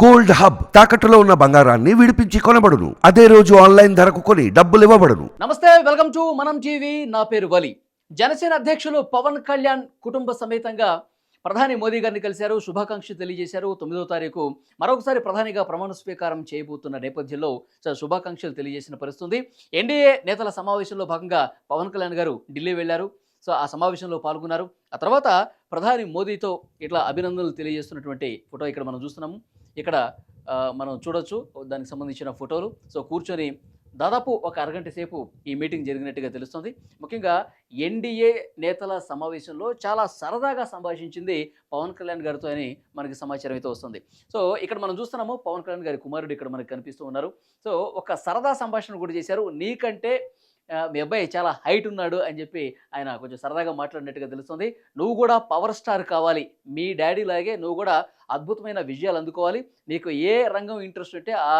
Gold hub తాకట్టులో ఉన్న బంగారాన్ని విడిపించి కొనబడును. అదే రోజు ఆన్లైన్ ధరకు కొని డబ్బులు ఇవ్వబడును. నమస్తే వెల్కమ్ టు మనం టీవీ. నా పేరు వలి. జనసేన అధ్యక్షులు పవన్ కళ్యాణ్ కుటుంబ సమేతంగా ప్రధాని మోదీ గారిని కలిశారు. శుభాకాంక్షలు తెలియజేశారు. తొమ్మిదో తారీఖు మరొకసారి ప్రధానిగా ప్రమాణ స్వీకారం చేయబోతున్న నేపథ్యంలో శుభాకాంక్షలు తెలియజేసిన పరిస్థితుంది. ఎన్డీఏ నేతల సమావేశంలో భాగంగా పవన్ కళ్యాణ్ గారు ఢిల్లీ వెళ్ళారు సో ఆ సమావేశంలో పాల్గొన్నారు. ఆ తర్వాత ప్రధాని మోదీతో ఇట్లా అభినందనలు తెలియజేస్తున్నటువంటి ఫోటో ఇక్కడ మనం చూస్తున్నాము. ఇక్కడ మనం చూడొచ్చు దానికి సంబంధించిన ఫోటోలు. సో కూర్చొని దాదాపు ఒక అరగంట సేపు ఈ మీటింగ్ జరిగినట్టుగా తెలుస్తుంది. ముఖ్యంగా ఎన్డీఏ నేతల సమావేశంలో చాలా సరదాగా సంభాషించింది పవన్ కళ్యాణ్ గారితో అని మనకి సమాచారం అయితే వస్తుంది. సో ఇక్కడ మనం చూస్తున్నాము పవన్ కళ్యాణ్ గారి కుమారుడు ఇక్కడ మనకి కనిపిస్తూ ఉన్నారు. సో ఒక సరదా సంభాషణ కూడా చేశారు. నీకంటే మీ అబ్బాయి చాలా హైట్ ఉన్నాడు అని చెప్పి ఆయన కొంచెం సరదాగా మాట్లాడినట్టుగా తెలుస్తుంది. నువ్వు కూడా పవర్ స్టార్ కావాలి. మీ డాడీ లాగే నువ్వు కూడా అద్భుతమైన విజయాలు అందుకోవాలి. నీకు ఏ రంగం ఇంట్రెస్ట్ ఉంటే ఆ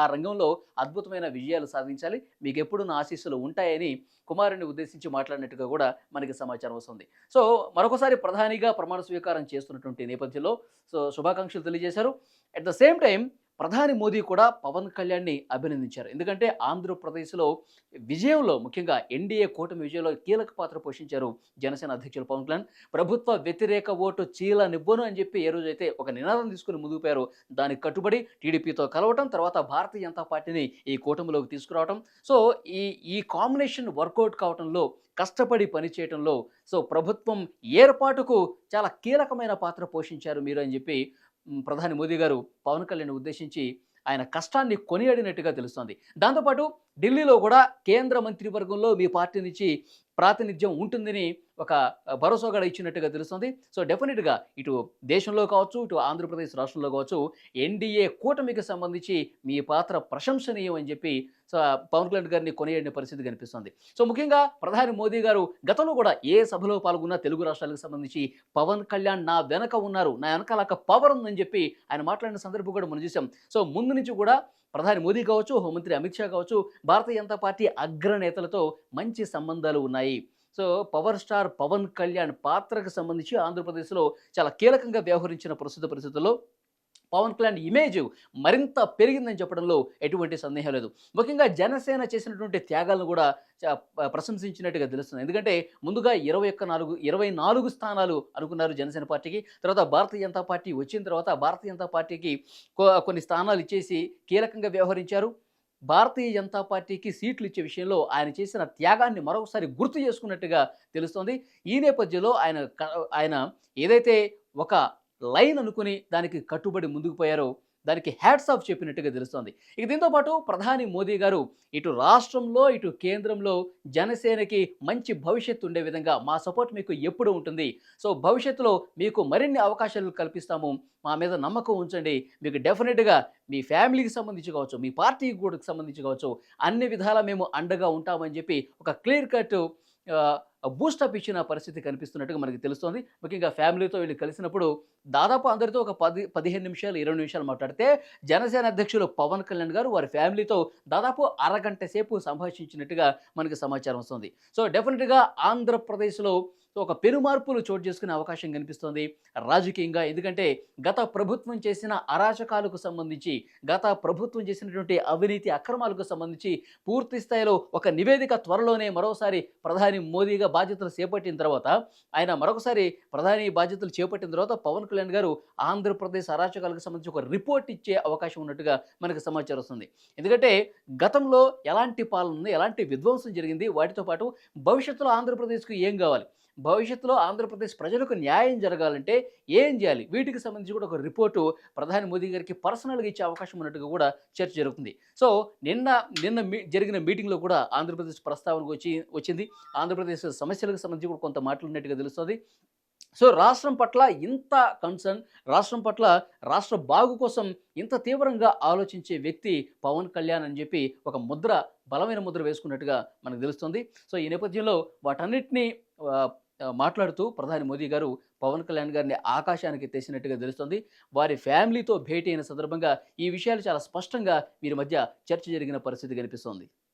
ఆ రంగంలో అద్భుతమైన విజయాలు సాధించాలి. మీకు ఎప్పుడు నా ఆశీస్సులు ఉంటాయని కుమారుని ఉద్దేశించి మాట్లాడినట్టుగా కూడా మనకి సమాచారం వస్తుంది. సో మరొకసారి ప్రధానిగా ప్రమాణ స్వీకారం చేస్తున్నటువంటి నేపథ్యంలో సో శుభాకాంక్షలు తెలియజేశారు. అట్ ద సేమ్ టైం ప్రధాని మోదీ కూడా పవన్ కళ్యాణ్ని అభినందించారు. ఎందుకంటే ఆంధ్రప్రదేశ్లో విజయంలో ముఖ్యంగా ఎన్డీఏ కూటమి విజయంలో కీలక పాత్ర పోషించారు జనసేన అధ్యక్షులు పవన్ కళ్యాణ్. ప్రభుత్వ వ్యతిరేక ఓటు చీలనివ్వను అని చెప్పి ఏ రోజైతే ఒక నినాదం తీసుకుని ముందుకు పోయారు దానికి కట్టుబడి టీడీపీతో కలవటం తర్వాత భారతీయ జనతా పార్టీని ఈ కూటమిలోకి తీసుకురావటం. సో ఈ ఈ కాంబినేషన్ వర్కౌట్ కావటంలో కష్టపడి పనిచేయటంలో సో ప్రభుత్వం ఏర్పాటుకు చాలా కీలకమైన పాత్ర పోషించారు మీరు అని చెప్పి ప్రధాని మోదీ గారు పవన్ కళ్యాణ్ ఉద్దేశించి ఆయన కష్టాన్ని కొనియాడినట్టుగా తెలుస్తోంది. దాంతోపాటు ఢిల్లీలో కూడా కేంద్ర మంత్రివర్గంలో మీ పార్టీ నుంచి ప్రాతినిధ్యం ఉంటుందని ఒక భరోసా కూడా ఇచ్చినట్టుగా తెలుస్తుంది. సో డెఫినెట్గా ఇటు దేశంలో కావచ్చు ఇటు ఆంధ్రప్రదేశ్ రాష్ట్రంలో కావచ్చు ఎన్డీఏ కూటమికి సంబంధించి మీ పాత్ర ప్రశంసనీయం అని చెప్పి సో పవన్ కళ్యాణ్ గారిని కొనియడిన పరిస్థితి కనిపిస్తుంది. సో ముఖ్యంగా ప్రధాని మోదీ గారు గతంలో కూడా ఏ సభలో పాల్గొన్న తెలుగు రాష్ట్రాలకు సంబంధించి పవన్ కళ్యాణ్ నా వెనక ఉన్నారు నా వెనకాల ఒక పవర్ ఉందని చెప్పి ఆయన మాట్లాడిన సందర్భం కూడా మనం చూసాం. సో ముందు నుంచి కూడా ప్రధాని మోదీ కావచ్చు హోంమంత్రి అమిత్ షా కావచ్చు భారతీయ జనతా పార్టీ అగ్రనేతలతో మంచి సంబంధాలు ఉన్నాయి. So power star Pawan Kalyan పాత్రకు సంబంధించి ఆంధ్రప్రదేశ్లో చాలా కీలకంగా వ్యవహరించిన ప్రస్తుత పరిస్థితుల్లో పవన్ కళ్యాణ్ ఇమేజ్ మరింత పెరిగిందని చెప్పడంలో ఎటువంటి సందేహం లేదు. ముఖ్యంగా జనసేన చేసినటువంటి త్యాగాలను కూడా చ- ప్రశంసించినట్టుగా తెలుస్తుంది. ఎందుకంటే ముందుగా ఇరవై ఒక్క నాలుగు ఇరవై నాలుగు స్థానాలు అనుకున్నారు జనసేన పార్టీకి. తర్వాత భారతీయ జనతా పార్టీ వచ్చిన తర్వాత భారతీయ జనతా పార్టీకి కొన్ని స్థానాలు ఇచ్చేసి కీలకంగా వ్యవహరించారు. భారతీయ జనతా పార్టీకి సీట్లు ఇచ్చే విషయంలో ఆయన చేసిన త్యాగాన్ని మరొకసారి గుర్తు చేసుకున్నట్టుగా తెలుస్తోంది. ఈ నేపథ్యంలో ఆయన ఆయన ఏదైతే ఒక లైన్ అనుకుని దానికి కట్టుబడి ముందుకు పోయారో దానికి హ్యాట్స్ ఆఫ్ చెప్పినట్టుగా తెలుస్తోంది. ఇక దీంతో పాటు ప్రధాని మోదీ గారు ఇటు రాష్ట్రంలో ఇటు కేంద్రంలో జనసేనకి మంచి భవిష్యత్తు ఉండే విధంగా మా సపోర్ట్ మీకు ఎప్పుడు ఉంటుంది. సో భవిష్యత్తులో మీకు మరిన్ని అవకాశాలు కల్పిస్తాము. మా మీద నమ్మకం ఉంచండి. మీకు డెఫినెట్గా మీ ఫ్యామిలీకి సంబంధించి కావచ్చు మీ పార్టీకి కూడా సంబంధించి కావచ్చు అన్ని విధాలా మేము అండగా ఉంటామని చెప్పి ఒక క్లియర్ కట్ బూస్టప్ ఇచ్చిన పరిస్థితి కనిపిస్తున్నట్టుగా మనకి తెలుస్తోంది. ముఖ్యంగా ఫ్యామిలీతో వీళ్ళు కలిసినప్పుడు దాదాపు అందరితో ఒక పది పదిహేను నిమిషాలు ఇరవై నిమిషాలు మాట్లాడితే జనసేన అధ్యక్షులు పవన్ కళ్యాణ్ గారు వారి ఫ్యామిలీతో దాదాపు అరగంట సేపు సంభాషించినట్టుగా మనకి సమాచారం వస్తుంది. సో డెఫినెట్గా ఆంధ్రప్రదేశ్లో సో ఒక పెనుమార్పులు చోటు చేసుకునే అవకాశం కనిపిస్తోంది రాజకీయంగా. ఎందుకంటే గత ప్రభుత్వం చేసిన అరాచకాలకు సంబంధించి గత ప్రభుత్వం చేసినటువంటి అవినీతి అక్రమాలకు సంబంధించి పూర్తి స్థాయిలో ఒక నివేదిక త్వరలోనే మరోసారి ప్రధాని మోదీగా బాధ్యతలు చేపట్టిన తర్వాత ఆయన మరొకసారి ప్రధాని బాధ్యతలు చేపట్టిన తర్వాత పవన్ కళ్యాణ్ గారు ఆంధ్రప్రదేశ్ అరాచకాలకు సంబంధించి ఒక రిపోర్ట్ ఇచ్చే అవకాశం ఉన్నట్టుగా మనకు సమాచారం వస్తుంది. ఎందుకంటే గతంలో ఎలాంటి పాలన ఉంది ఎలాంటి విధ్వంసం జరిగింది వాటితో పాటు భవిష్యత్తులో ఆంధ్రప్రదేశ్కు ఏం కావాలి? భవిష్యత్తులో ఆంధ్రప్రదేశ్ ప్రజలకు న్యాయం జరగాలంటే ఏం చేయాలి? వీటికి సంబంధించి కూడా ఒక రిపోర్టు ప్రధాని మోదీ గారికి పర్సనల్గా ఇచ్చే అవకాశం ఉన్నట్టుగా కూడా చర్చ జరుగుతుంది. సో నిన్న నిన్న మీ జరిగిన మీటింగ్లో కూడా ఆంధ్రప్రదేశ్ ప్రస్తావనకు వచ్చి వచ్చింది. ఆంధ్రప్రదేశ్ సమస్యలకు సంబంధించి కూడా కొంత మాట్లాడినట్టుగా తెలుస్తుంది. సో రాష్ట్రం పట్ల ఇంత కన్సర్న్ రాష్ట్రం పట్ల రాష్ట్ర బాగు కోసం ఇంత తీవ్రంగా ఆలోచించే వ్యక్తి పవన్ కళ్యాణ్ అని చెప్పి ఒక ముద్ర బలమైన ముద్ర వేసుకున్నట్టుగా మనకు తెలుస్తుంది. సో ఈ నేపథ్యంలో వాటన్నిటినీ మాట్లాడుతూ ప్రధాని మోదీ గారు పవన్ కళ్యాణ్ గారిని ఆకాశానికి ఎత్తేసినట్టుగా తెలుస్తుంది. వారి ఫ్యామిలీతో భేటీ అయిన సందర్భంగా ఈ విషయాలు చాలా స్పష్టంగా వీరి మధ్య చర్చ జరిగిన పరిస్థితి కనిపిస్తోంది.